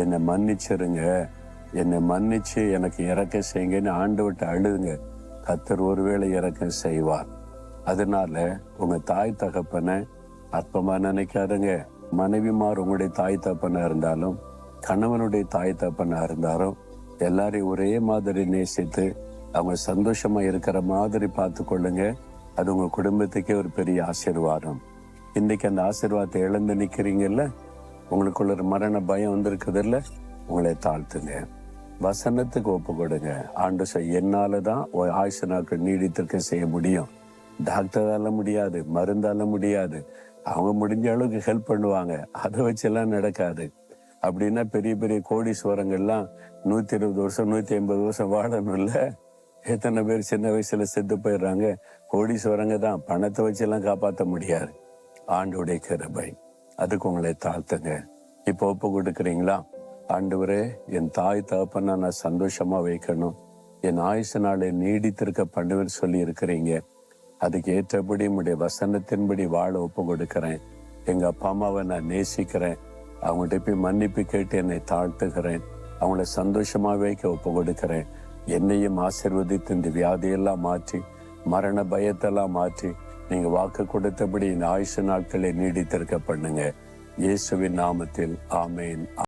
என்னை மன்னிச்சிருங்க. என்னை மன்னிச்சு எனக்கு இறக்க செய்யுங்கன்னு ஆண்டு விட்டு அழுதுங்க. கத்தர் ஒருவேளை இறக்கம் செய்வார். அதனால உங்க தாய் தகப்பனை அற்பமா நினைக்காதுங்க. மனைவிமார் உங்களுடைய தாய் தகப்பனா இருந்தாலும் கணவனுடைய தாய் தகப்பனா இருந்தாலும் எல்லாரையும் ஒரே மாதிரி நேசித்து அவங்க சந்தோஷமா இருக்கிற மாதிரி பார்த்து கொள்ளுங்க. அது உங்க குடும்பத்துக்கே ஒரு பெரிய ஆசீர்வாதம். இன்னைக்கு அந்த ஆசீர்வாதத்தை இழந்து நிக்கிறீங்கல்ல? உங்களுக்குள்ள ஒரு மரண பயம் வந்திருக்குது இல்லை உங்களை தாழ்த்துங்க. வசனத்துக்கு ஒப்பு கொடுங்க ஆண்டு சொல் என்னால தான் ஆயுச நாட்கள் நீடித்திருக்க செய்ய முடியும். டாக்டரால முடியாது மருந்தால முடியாது. அவங்க முடிஞ்ச அளவுக்கு ஹெல்ப் பண்ணுவாங்க. அதை வச்செல்லாம் நடக்காது. அப்படின்னா பெரிய பெரிய கோடீஸ்வரங்கள்லாம் நூத்தி இருபது வருஷம் நூத்தி ஐம்பது வருஷம் வாழணும்ல. எத்தனை பேர் சின்ன வயசுல செத்து போயிடுறாங்க. கோடீஸ்வரங்க தான். பணத்தை வச்செல்லாம் காப்பாற்ற முடியாது. ஆண்டோடைய கிருபை. அதுக்கு உங்களை தாழ்த்துங்க. இப்போ ஒப்பு கொடுக்குறீங்களா? ஆண்டவரே என் தாய் தகப்பனை நான் சந்தோஷமா வைக்கணும். என் ஆயுசு நாளை நீடித்திருக்க பண்ணுவேன்னு சொல்லி இருக்கிறீங்க அதுக்கு ஏற்றபடி உடைய வசனத்தின்படி வாழ ஒப்பு கொடுக்கிறேன். எங்க அப்பா அம்மாவை நான் நேசிக்கிறேன். அவங்கள்ட்ட போய் மன்னிப்பு கேட்டு என்னை தாழ்த்துகிறேன். அவங்கள சந்தோஷமா வைக்க ஒப்பு கொடுக்கிறேன். என்னையும் ஆசிர்வதித்து இந்த வியாதியெல்லாம் மாற்றி மரண பயத்தெல்லாம் மாற்றி நீங்க வாக்கு கொடுத்தபடி இந்த ஆயுச நாட்களை நீடித்திருக்க பண்ணுங்க. இயேசுவின் நாமத்தில் ஆமேன்